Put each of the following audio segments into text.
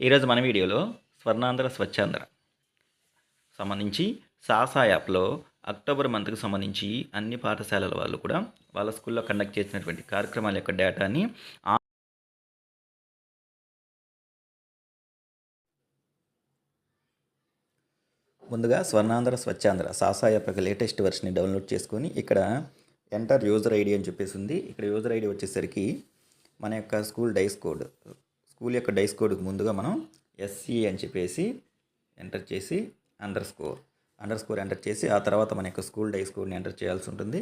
ఈరోజు మన వీడియోలో స్వర్ణాంధ్ర స్వచ్ఛాంధ్ర సంబంధించి సాసా యాప్లో అక్టోబర్ మంత్కి సంబంధించి అన్ని పాఠశాలల వాళ్ళు కూడా వాళ్ళ స్కూల్లో కండక్ట్ చేసినటువంటి కార్యక్రమాల యొక్క డేటాని ముందుగా స్వర్ణాంధ్ర స్వచ్ఛాంధ్ర సాసా యాప్ యొక్క లేటెస్ట్ వెర్షన్ని డౌన్లోడ్ చేసుకొని ఇక్కడ ఎంటర్ యూజర్ ఐడి అని చెప్పేసి ఉంది. ఇక్కడ యూజర్ ఐడి వచ్చేసరికి మన యొక్క స్కూల్ డైస్ కోడ్ స్కూల్ యొక్క డైస్ కోడ్కి ముందుగా మనం ఎస్సి అని చెప్పేసి ఎంటర్ చేసి underscore. Underscore enter చేసి ఆ తర్వాత మన యొక్క స్కూల్ డైస్ కోడ్ని ఎంటర్ చేయాల్సి ఉంటుంది.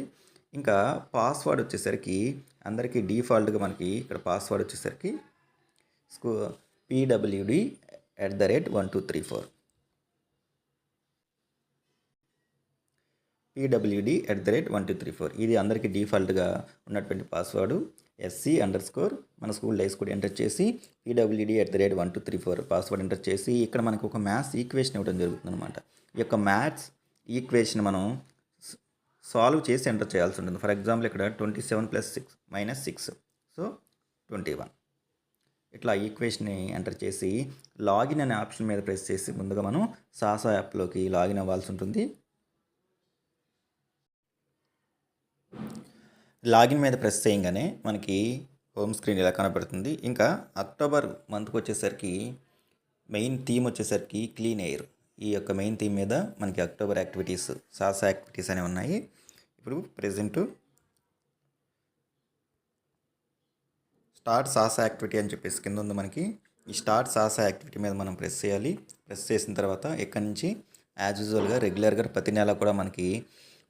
ఇంకా పాస్వర్డ్ వచ్చేసరికి అందరికీ డిఫాల్ట్గా మనకి ఇక్కడ పాస్వర్డ్ వచ్చేసరికి స్కూ PWD at the rate one two three four PWD at the rate one two three four ఇది అందరికీ డిఫాల్ట్గా ఉన్నటువంటి పాస్వర్డ్. ఎస్సీ అండర్ స్కోర్ మన స్కూల్ డైస్ కూడా ఎంటర్ చేసి PWD at the rate one two three four password enter చేసి ఇక్కడ మనకు ఒక మ్యాథ్స్ ఈక్వేషన్ ఇవ్వడం జరుగుతుంది అనమాట ఈ యొక్క మ్యాథ్స్ ఈక్వేషన్ మనం సాల్వ్ చేసి ఎంటర్ చేయాల్సి ఉంటుంది. ఫర్ ఎగ్జాంపుల్ ఇక్కడ twenty seven plus six minus six so twenty one ఇట్లా ఈక్వేషన్ని ఎంటర్ చేసి లాగిన్ అనే ఆప్షన్ మీద ప్రెస్ చేసి ముందుగా మనం సాసా యాప్లోకి లాగిన్ అవ్వాల్సి ఉంటుంది. లాగిన్ మీద ప్రెస్ చేయగానే మనకి హోమ్ స్క్రీన్ ఇలా కనబడుతుంది. ఇంకా అక్టోబర్ మంత్కి వచ్చేసరికి మెయిన్ థీమ్ వచ్చేసరికి క్లీన్ ఎయిర్. ఈ యొక్క మెయిన్ థీమ్ మీద మనకి అక్టోబర్ యాక్టివిటీస్ సాహస యాక్టివిటీస్ అనేవి ఉన్నాయి. ఇప్పుడు ప్రజెంట్ స్టార్ట్ సాహస యాక్టివిటీ అని చెప్పేసి కింద ఉంది మనకి. ఈ స్టార్ట్ సాహస యాక్టివిటీ మీద మనం ప్రెస్ చేయాలి. ప్రెస్ చేసిన తర్వాత ఇక్కడ నుంచి? యాజ్ యూజువల్గా రెగ్యులర్గా ప్రతి నెల కూడా మనకి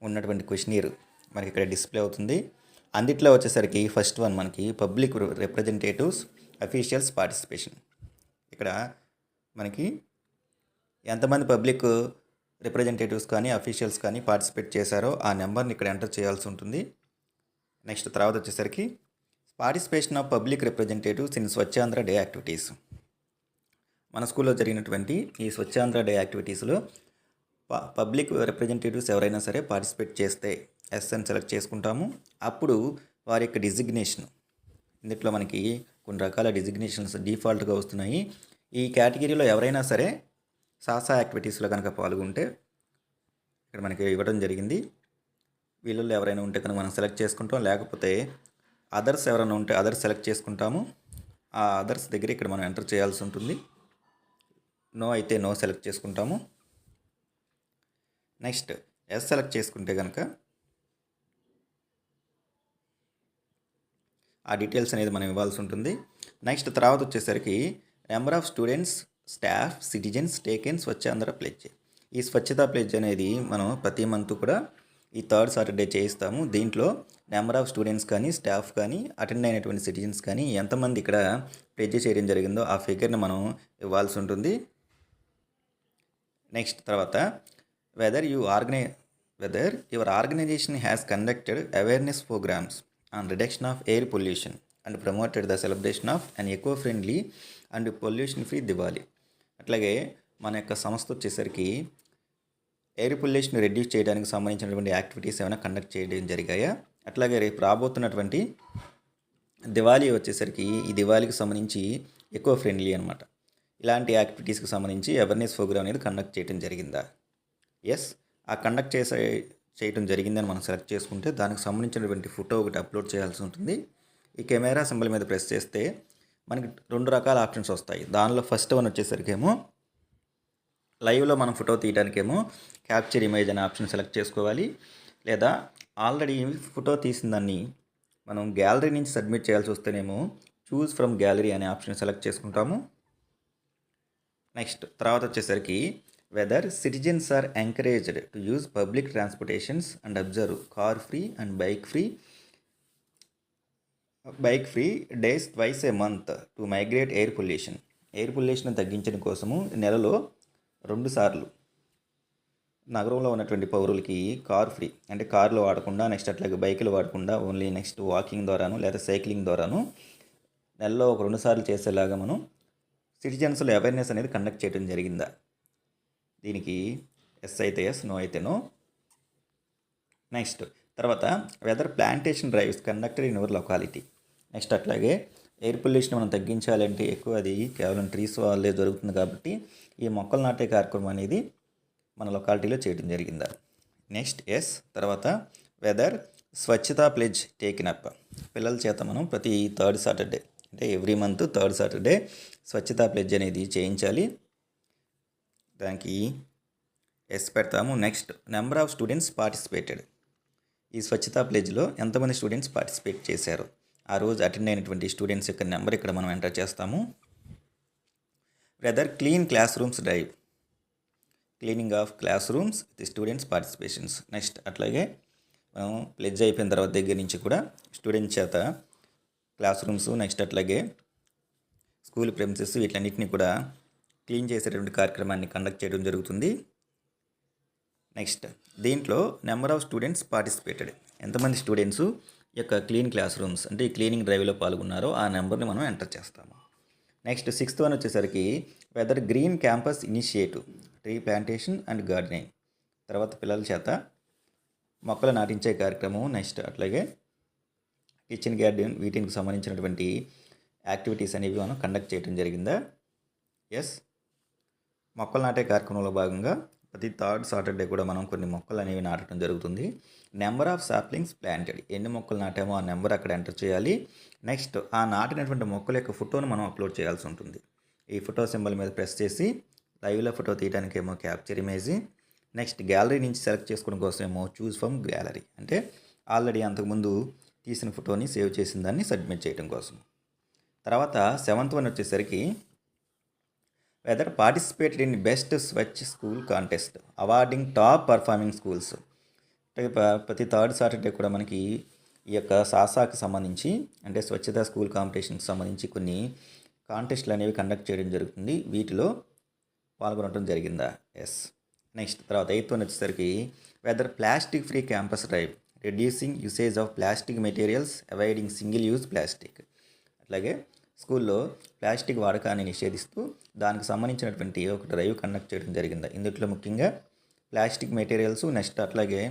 ఉన్నటువంటి క్వశ్చనీర్ మనకి ఇక్కడ డిస్ప్లే అవుతుంది. అందిట్లో వచ్చేసరికి ఫస్ట్ వన్ మనకి పబ్లిక్ రిప్రజెంటేటివ్స్ అఫీషియల్స్ పార్టిసిపేషన్ ఇక్కడ మనకి ఎంతమంది పబ్లిక్ రిప్రజెంటేటివ్స్ కానీ అఫీషియల్స్ కానీ పార్టిసిపేట్ చేశారో ఆ నెంబర్ని ఇక్కడ ఎంటర్ చేయాల్సి ఉంటుంది. నెక్స్ట్ తర్వాత వచ్చేసరికి participation of public representatives in Swachhandhra day activities మన స్కూల్లో జరిగినటువంటి ఈ స్వచ్ఛాంధ్ర డే యాక్టివిటీస్లో పబ్లిక్ రిప్రజెంటేటివ్స్ ఎవరైనా సరే పార్టిసిపేట్ చేస్తే ఎస్ఎన్ సెలెక్ట్ చేసుకుంటాము. అప్పుడు వారి యొక్క డిజిగ్నేషన్. ఇందులో మనకి కొన్ని రకాల డిజిగ్నేషన్స్ డిఫాల్ట్గా వస్తున్నాయి. ఈ కేటగిరీలో ఎవరైనా సరే సాసా యాక్టివిటీస్లో కనుక పాల్గొంటే ఇక్కడ మనకి ఇవ్వడం జరిగింది. వీళ్ళల్లో ఎవరైనా ఉంటే కనుక మనం సెలెక్ట్ చేసుకుంటాం. లేకపోతే అదర్స్ ఎవరైనా ఉంటే అదర్స్ సెలెక్ట్ చేసుకుంటాము. ఆ అదర్స్ దగ్గర ఇక్కడ మనం ఎంటర్ చేయాల్సి ఉంటుంది. నో అయితే నో సెలెక్ట్ చేసుకుంటాము. నెక్స్ట్ ఎస్ సెలెక్ట్ చేసుకుంటే కనుక ఆ డీటెయిల్స్ అనేది మనం ఇవ్వాల్సి ఉంటుంది. నెక్స్ట్ తర్వాత వచ్చేసరికి number of students staff citizens taken Swachhandhra pledge ఈ స్వచ్ఛతా ప్లెడ్జ్ అనేది మనం ప్రతి మంత్ కూడా ఈ థర్డ్ సాటర్డే చేయిస్తాము. దీంట్లో నెంబర్ ఆఫ్ స్టూడెంట్స్ కానీ స్టాఫ్ కానీ అటెండ్ అయినటువంటి సిటిజన్స్ కానీ ఎంతమంది ఇక్కడ ప్లెడ్జ్ చేయడం జరిగిందో ఆ ఫిగర్ని మనం ఇవ్వాల్సి ఉంటుంది. నెక్స్ట్ తర్వాత whether you ఆర్గనై whether your organisation has conducted awareness programmes on reduction of air pollution and promoted the celebration of and eco friendly and pollution free Diwali అట్లాగే మన యొక్క సంస్థ వచ్చేసరికి ఎయిర్ పొల్యూషన్ రెడ్యూస్ చేయడానికి సంబంధించినటువంటి యాక్టివిటీస్ ఏమైనా conduct చేయడం జరిగాయా? అట్లాగే రేపు రాబోతున్నటువంటి దివాళీ వచ్చేసరికి ఈ దివాళీకి సంబంధించి ఎక్కువ ఫ్రెండ్లీ అనమాట ఇలాంటి యాక్టివిటీస్కి సంబంధించి అవేర్నెస్ ప్రోగ్రామ్ అనేది కండక్ట్ చేయడం జరిగిందా? ఎస్ ఆ కండక్ట్ చేసే చేయడం జరిగిందని మనం సెలెక్ట్ చేసుకుంటే దానికి సంబంధించినటువంటి ఫోటో ఒకటి అప్లోడ్ చేయాల్సి ఉంటుంది. ఈ కెమెరా సింబల్ మీద ప్రెస్ చేస్తే మనకి రెండు రకాల ఆప్షన్స్ వస్తాయి. దానిలో ఫస్ట్ వన్ వచ్చేసరికేమో లైవ్లో మనం ఫోటో తీయడానికేమో క్యాప్చర్ ఇమేజ్ అనే ఆప్షన్ సెలెక్ట్ చేసుకోవాలి. లేదా ఆల్రెడీ ఫోటో తీసిన దాన్ని మనం గ్యాలరీ నుంచి సబ్మిట్ చేయాల్సి వస్తేనేమో చూస్ ఫ్రమ్ గ్యాలరీ అనే ఆప్షన్ సెలెక్ట్ చేసుకుంటాము. నెక్స్ట్ తర్వాత వచ్చేసరికి whether citizens are encouraged to use public transportations and observe car free and bike free bike free days twice a month to migrate air pollution air pollution తగ్గించడం కోసము నెలలో రెండు సార్లు నగరంలో ఉన్నటువంటి పౌరులకి కార్ ఫ్రీ అంటే కార్లు వాడకుండా నెక్స్ట్ అట్లాగే బైకులు వాడకుండా ఓన్లీ నెక్స్ట్ వాకింగ్ ద్వారాను లేదా సైక్లింగ్ ద్వారాను నెలలో ఒక రెండు సార్లు చేసేలాగా మనం సిటిజన్స్లో అవేర్నెస్ అనేది కండక్ట్ చేయడం జరిగిందా? దీనికి ఎస్ అయితే ఎస్ నో అయితే నో నెక్స్ట్ తర్వాత whether plantation drives conductor in your locality next అట్లాగే ఎయిర్ పొల్యూషన్ మనం తగ్గించాలంటే ఎక్కువ అది కేవలం ట్రీస్ వల్లే జరుగుతుంది కాబట్టి ఈ మొక్కలు నాటే కార్యక్రమం అనేది మన లొకాలిటీలో చేయడం జరిగిందా? నెక్స్ట్ ఎస్ తర్వాత whether Swachhata pledge taken up పిల్లల చేత మనం ప్రతి థర్డ్ సాటర్డే అంటే every month third Saturday Swachhata pledge అనేది చేయించాలి. దానికి ఎస్ పెడతాము. Next number of students participated ఈ స్వచ్ఛతా ప్లేజ్లో ఎంతమంది స్టూడెంట్స్ పార్టిసిపేట్ చేశారు? ఆ రోజు అటెండ్ అయినటువంటి స్టూడెంట్స్ యొక్క నెంబర్ ఇక్కడ మనం ఎంటర్ చేస్తాము. Whether clean classrooms drive cleaning of classrooms with students participations next అట్లాగే మనం ప్లెజ్ అయిపోయిన తర్వాత దగ్గర నుంచి కూడా స్టూడెంట్స్ చేత క్లాస్ రూమ్స్ నెక్స్ట్ అట్లాగే స్కూల్ ప్రెమిసెస్ వీటన్నిటిని కూడా క్లీన్ చేసేటువంటి కార్యక్రమాన్ని కండక్ట్ చేయడం జరుగుతుంది. నెక్స్ట్ దీంట్లో నెంబర్ ఆఫ్ స్టూడెంట్స్ పార్టిసిపేటెడ్. ఎంతమంది స్టూడెంట్స్ ఈ యొక్క క్లీన్ క్లాస్ రూమ్స్ అంటే ఈ క్లీనింగ్ డ్రైవ్లో పాల్గొన్నారో ఆ నెంబర్ని మనం ఎంటర్ చేస్తాము. నెక్స్ట్ సిక్స్త్ వన్ వచ్చేసరికి whether green campus initiative tree plantation and gardening. తర్వాత పిల్లల చేత మొక్కలు నాటించే కార్యక్రమం నెక్స్ట్ అట్లాగే కిచెన్ గార్డెన్ వీటికి సంబంధించినటువంటి యాక్టివిటీస్ అనేవి మనం కండక్ట్ చేయడం జరిగిందా? ఎస్ మొక్కలు నాటే కార్యక్రమంలో భాగంగా ప్రతి థర్డ్ సాటర్డే కూడా మనం కొన్ని మొక్కలు అనేవి నాటడం జరుగుతుంది. నెంబర్ ఆఫ్ సాప్లింగ్స్ ప్లాంటెడ్ ఎన్ని మొక్కలు నాటామో ఆ నెంబర్ అక్కడ ఎంటర్ చేయాలి. నెక్స్ట్ ఆ నాటినటువంటి మొక్కల యొక్క ఫోటోను మనం అప్లోడ్ చేయాల్సి ఉంటుంది. ఈ ఫోటో సింబల్ మీద ప్రెస్ చేసి లైవ్లో ఫోటో తీయడానికి ఏమో క్యాప్చర్ ఇమేజ్ నెక్స్ట్ గ్యాలరీ నుంచి సెలెక్ట్ చేసుకోవడం కోసం ఏమో చూస్ ఫ్రమ్ గ్యాలరీ అంటే ఆల్రెడీ అంతకుముందు తీసిన ఫోటోని సేవ్ చేసిన దాన్ని సబ్మిట్ చేయడం కోసం. తర్వాత సెవెంత్ వన్ వచ్చేసరికి whether participated in best Swachh school contest awarding top performing schools అంటే ప్రతి థర్డ్ సాటర్డే కూడా మనకి ఈ యొక్క సాసాకి సంబంధించి అంటే స్వచ్ఛత స్కూల్ కాంపిటీషన్కి సంబంధించి కొన్ని కాంటెస్ట్లు అనేవి కండక్ట్ చేయడం జరుగుతుంది. వీటిలో పాల్గొనడం జరిగిందా? ఎస్ నెక్స్ట్ తర్వాత ఎయిత్ వన్ వచ్చేసరికి whether plastic free campus drive reducing usage of plastic materials avoiding single use plastic అట్లాగే స్కూల్లో ప్లాస్టిక్ వాడకాన్ని నిషేధిస్తూ దానికి సంబంధించినటువంటి ఒక డ్రైవ్ కండక్ట్ చేయడం జరిగింది. ఇందులో ముఖ్యంగా ప్లాస్టిక్ మెటీరియల్స్ నెక్స్ట్ అట్లాగే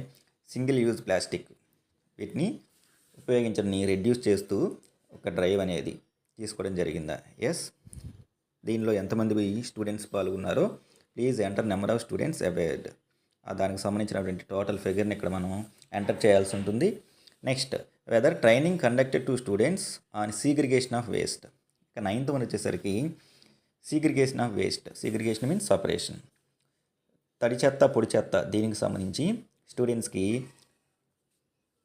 సింగిల్ యూజ్ ప్లాస్టిక్ వీటిని ఉపయోగించడాన్ని రెడ్యూస్ చేస్తూ ఒక డ్రైవ్ అనేది తీసుకోవడం జరిగిందా? ఎస్ దీనిలో ఎంతమంది students పాల్గొన్నారో please enter number of students awarded. దానికి సంబంధించినటువంటి టోటల్ ఫిగర్ని ఇక్కడ మనం ఎంటర్ చేయాల్సి ఉంటుంది. Next whether training conducted to students on segregation of waste ఇక నైన్త్ వన్ వచ్చేసరికి segregation of waste. Segregation means separation. తడి చెత్త పొడి చెత్త దీనికి సంబంధించి స్టూడెంట్స్కి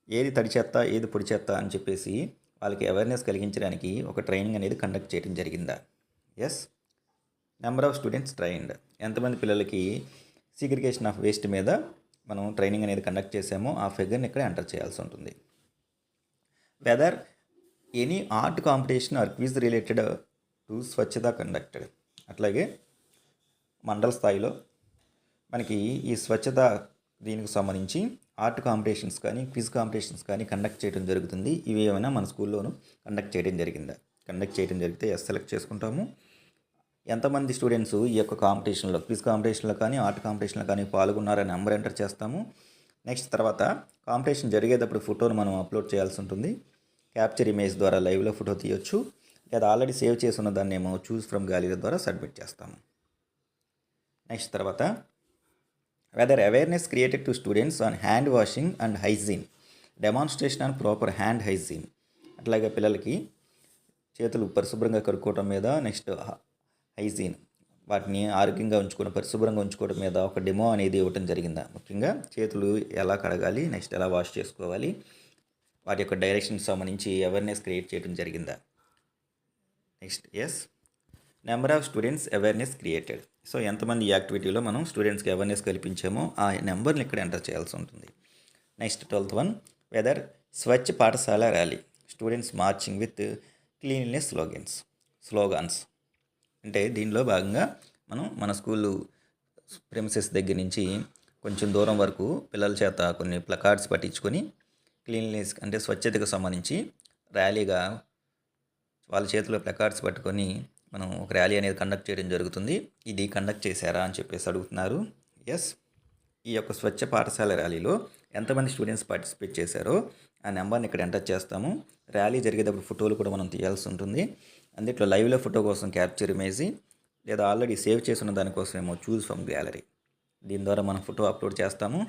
ఏది తడి చెత్త ఏది పొడి చెత్త అని చెప్పేసి వాళ్ళకి అవేర్నెస్ కలిగించడానికి ఒక ట్రైనింగ్ అనేది కండక్ట్ చేయడం జరిగిందా? Yes number of students trained ఎంతమంది పిల్లలకి సీగ్రిగేషన్ ఆఫ్ వేస్ట్ మీద మనం ట్రైనింగ్ అనేది కండక్ట్ చేసామో ఆ ఫిగర్ని ఇక్కడ ఎంటర్ చేయాల్సి ఉంటుంది. Whether any art competition or quiz related to Swachhata conducted అట్లాగే మండల స్థాయిలో మనకి ఈ స్వచ్ఛత దీనికి సంబంధించి ఆర్ట్ కాంపిటీషన్స్ కానీ క్విజ్ కాంపిటీషన్స్ కానీ కండక్ట్ చేయడం జరుగుతుంది. ఇవి ఏమైనా మన స్కూల్లోనూ కండక్ట్ చేయడం జరిగిందా? కండక్ట్ చేయడం జరిగితే ఎస్ సెలెక్ట్ చేసుకుంటాము. ఎంతమంది స్టూడెంట్స్ ఈ యొక్క కాంపిటీషన్లో క్విజ్ కాంపిటీషన్లో కానీ ఆర్ట్ కాంపిటీషన్లో కానీ పాల్గొన్నారని నెంబర్ ఎంటర్ చేస్తాము. నెక్స్ట్ తర్వాత కాంపిటీషన్ జరిగేటప్పుడు ఫోటోను మనం అప్లోడ్ చేయాల్సి ఉంటుంది. క్యాప్చర్ ఇమేజ్ ద్వారా లైవ్లో ఫోటో తీయొచ్చు. లేదా ఆల్రెడీ సేవ్ చేసి ఉన్న దాన్ని ఏమో చూస్ ఫ్రమ్ గ్యాలరీ ద్వారా సబ్మిట్ చేస్తాము. నెక్స్ట్ తర్వాత whether awareness created to students on hand washing and hygiene demonstration on proper hand hygiene అట్లాగే పిల్లలకి చేతులు పరిశుభ్రంగా కడుక్కోవడం మీద నెక్స్ట్ హైజీన్ వాటిని ఆరోగ్యంగా ఉంచుకోవడం పరిశుభ్రంగా ఉంచుకోవడం మీద ఒక డెమో అనేది ఇవ్వడం జరిగిందా? ముఖ్యంగా చేతులు ఎలా కడగాలి నెక్స్ట్ ఎలా వాష్ చేసుకోవాలి? వాటి యొక్క డైరెక్షన్ సంబంధించి అవేర్నెస్ క్రియేట్ చేయడం జరిగిందా? Next yes number of students awareness created so ఎంతమంది ఈ యాక్టివిటీలో మనం స్టూడెంట్స్కి అవేర్నెస్ కల్పించామో ఆ నెంబర్ని ఇక్కడ ఎంటర్ చేయాల్సి ఉంటుంది. Next twelfth one whether Swachh Pathashala rally students marching with cleanliness slogans slogans అంటే దీనిలో భాగంగా మనం మన స్కూల్ ప్రిమిసెస్ దగ్గర నుంచి కొంచెం దూరం వరకు పిల్లల చేత కొన్ని ప్లకార్డ్స్ పట్టించుకొని క్లీన్లెస్ అంటే స్వచ్ఛతకు సంబంధించి ర్యాలీగా వాళ్ళ చేతిలో ప్లకార్డ్స్ పట్టుకొని మనం ఒక ర్యాలీ అనేది కండక్ట్ చేయడం జరుగుతుంది. ఇది కండక్ట్ చేశారా అని చెప్పేసి అడుగుతున్నారు. ఎస్ ఈ యొక్క స్వచ్ఛ పాఠశాల ర్యాలీలో ఎంతమంది స్టూడెంట్స్ పార్టిసిపేట్ చేశారో ఆ నెంబర్ని ఇక్కడ ఎంటర్ చేస్తాము. ర్యాలీ జరిగేటప్పుడు ఫోటోలు కూడా మనం తీయాల్సి ఉంటుంది. అందుట్లో లైవ్లో ఫోటో కోసం క్యాప్చర్ ఇమేజ్ లేదా ఆల్రెడీ సేవ్ చేసిన దానికోసం ఏమో చూస్ ఫ్రమ్ గ్యాలరీ. దీని ద్వారా మనం ఫోటో అప్లోడ్ చేస్తాము.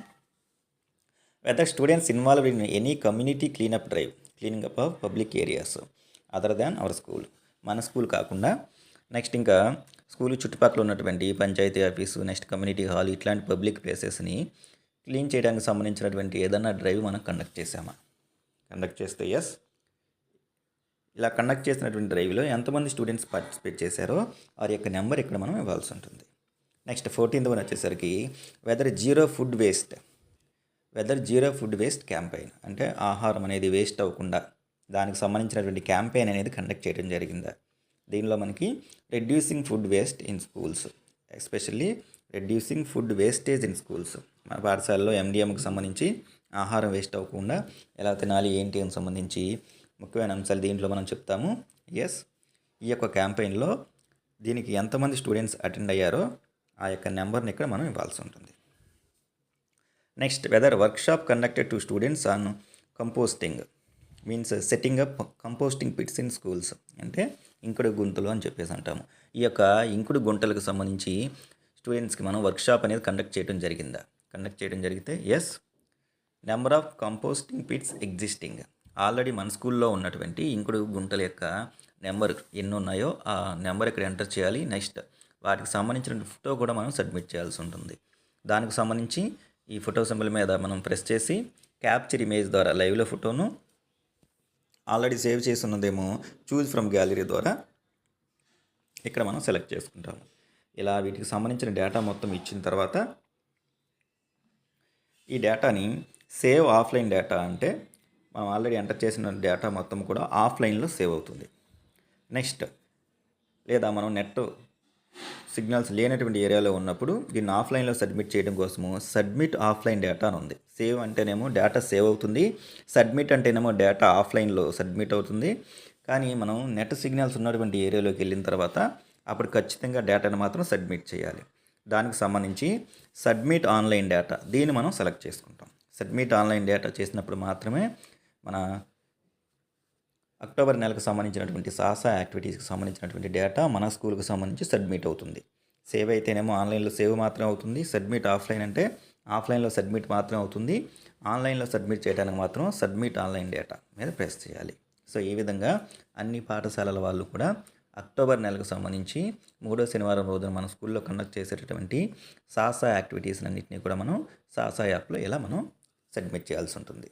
Whether students involve in any community cleanup drive cleaning up of public areas other than our school మన స్కూల్ కాకుండా నెక్స్ట్ ఇంకా స్కూల్ చుట్టుపక్కల ఉన్నటువంటి panchayat office next community hall ఇట్లాంటి పబ్లిక్ ప్లేసెస్ని క్లీన్ చేయడానికి సంబంధించినటువంటి ఏదైనా డ్రైవ్ మనం కండక్ట్ చేసామా కండక్ట్ చేస్తే ఎస్ ఇలా కండక్ట్ చేసినటువంటి డ్రైవ్లో ఎంతమంది స్టూడెంట్స్ పార్టిసిపేట్ చేశారో వారి యొక్క నెంబర్ ఇక్కడ మనం ఇవ్వాల్సి ఉంటుంది. నెక్స్ట్ ఫోర్టీన్త్ వన్ వచ్చేసరికి whether zero food waste whether zero food waste campaign. అంటే ఆహారం అనేది వేస్ట్ అవ్వకుండా దానికి సంబంధించినటువంటి క్యాంపెయిన్ అనేది కండక్ట్ చేయడం జరిగిందా. దీనిలో మనకి reducing food waste in schools especially reducing food wastage in schools మన పాఠశాలలో ఎండిఎంకి సంబంధించి ఆహారం వేస్ట్ అవ్వకుండా ఎలా తినాలి ఏంటి అని సంబంధించి ముఖ్యమైన అంశాలు దీంట్లో మనం చెప్తాము. ఎస్ ఈ యొక్క క్యాంపెయిన్లో దీనికి ఎంతమంది స్టూడెంట్స్ అటెండ్ అయ్యారో ఆ యొక్క నెంబర్ని ఇక్కడ మనం ఇవ్వాల్సి ఉంటుంది. Next whether workshop conducted to students on composting means setting up composting pits in schools అంటే ఇంకుడు గుంతలు అని చెప్పేసి అంటాము. ఈ యొక్క ఇంకుడు గుంటలకు సంబంధించి స్టూడెంట్స్కి మనం వర్క్షాప్ అనేది కండక్ట్ చేయడం జరిగిందా? కండక్ట్ చేయడం జరిగితే yes number of composting pits existing already మన స్కూల్లో ఉన్నటువంటి ఇంకుడు గుంటల యొక్క నెంబర్ ఎన్ని ఉన్నాయో ఆ నెంబర్ ఇక్కడ ఎంటర్ చేయాలి. నెక్స్ట్ వాటికి సంబంధించిన ఫోటో కూడా మనం సబ్మిట్ చేయాల్సి ఉంటుంది. దానికి సంబంధించి ఈ ఫోటో సింబల్ మీద మనం ప్రెస్ చేసి క్యాప్చర్ ఇమేజ్ ద్వారా లైవ్లో ఫోటోను ఆల్రెడీ సేవ్ చేసి ఉన్నదేమో చూజ్ ఫ్రమ్ గ్యాలరీ ద్వారా ఇక్కడ మనం సెలెక్ట్ చేసుకుంటాము. ఇలా వీటికి సంబంధించిన డేటా మొత్తం ఇచ్చిన తర్వాత ఈ డేటాని సేవ్ ఆఫ్లైన్ డేటా అంటే మనం ఆల్రెడీ ఎంటర్ చేసిన డేటా మొత్తం కూడా ఆఫ్లైన్లో సేవ్ అవుతుంది. నెక్స్ట్ లేదా మనం నెట్ సిగ్నల్స్ లేనటువంటి ఏరియాలో ఉన్నప్పుడు దీన్ని ఆఫ్లైన్లో సబ్మిట్ చేయడం కోసము సబ్మిట్ ఆఫ్లైన్ డేటా అని ఉంది. సేవ్ అంటేనేమో డేటా సేవ్ అవుతుంది. సబ్మిట్ అంటేనేమో డేటా ఆఫ్లైన్లో సబ్మిట్ అవుతుంది. కానీ మనం నెట్ సిగ్నల్స్ ఉన్నటువంటి ఏరియాలోకి వెళ్ళిన తర్వాత అప్పుడు ఖచ్చితంగా డేటాను మాత్రం సబ్మిట్ చేయాలి. దానికి సంబంధించి సబ్మిట్ ఆన్లైన్ డేటా దీన్ని మనం సెలెక్ట్ చేసుకుంటాం. సబ్మిట్ ఆన్లైన్ డేటా చేసినప్పుడు మాత్రమే మన అక్టోబర్ నెలకు సంబంధించినటువంటి సాహస యాక్టివిటీస్కి సంబంధించినటువంటి డేటా మన స్కూల్కి సంబంధించి సబ్మిట్ అవుతుంది. సేవ్ అయితేనేమో ఆన్లైన్లో సేవ్ మాత్రమే అవుతుంది. సబ్మిట్ ఆఫ్లైన్ అంటే ఆఫ్లైన్లో సబ్మిట్ మాత్రమే అవుతుంది. ఆన్లైన్లో సబ్మిట్ చేయడానికి మాత్రం సబ్మిట్ ఆన్లైన్ డేటా మీద ప్రెస్ చేయాలి. సో ఈ విధంగా అన్ని పాఠశాలల వాళ్ళు కూడా అక్టోబర్ నెలకు సంబంధించి మూడో శనివారం రోజున మన స్కూల్లో కండక్ట్ చేసేటటువంటి సాసా యాక్టివిటీస్ అన్నింటినీ కూడా మనం సాసా యాప్లో ఇలా మనం సబ్మిట్ చేయాల్సి ఉంటుంది.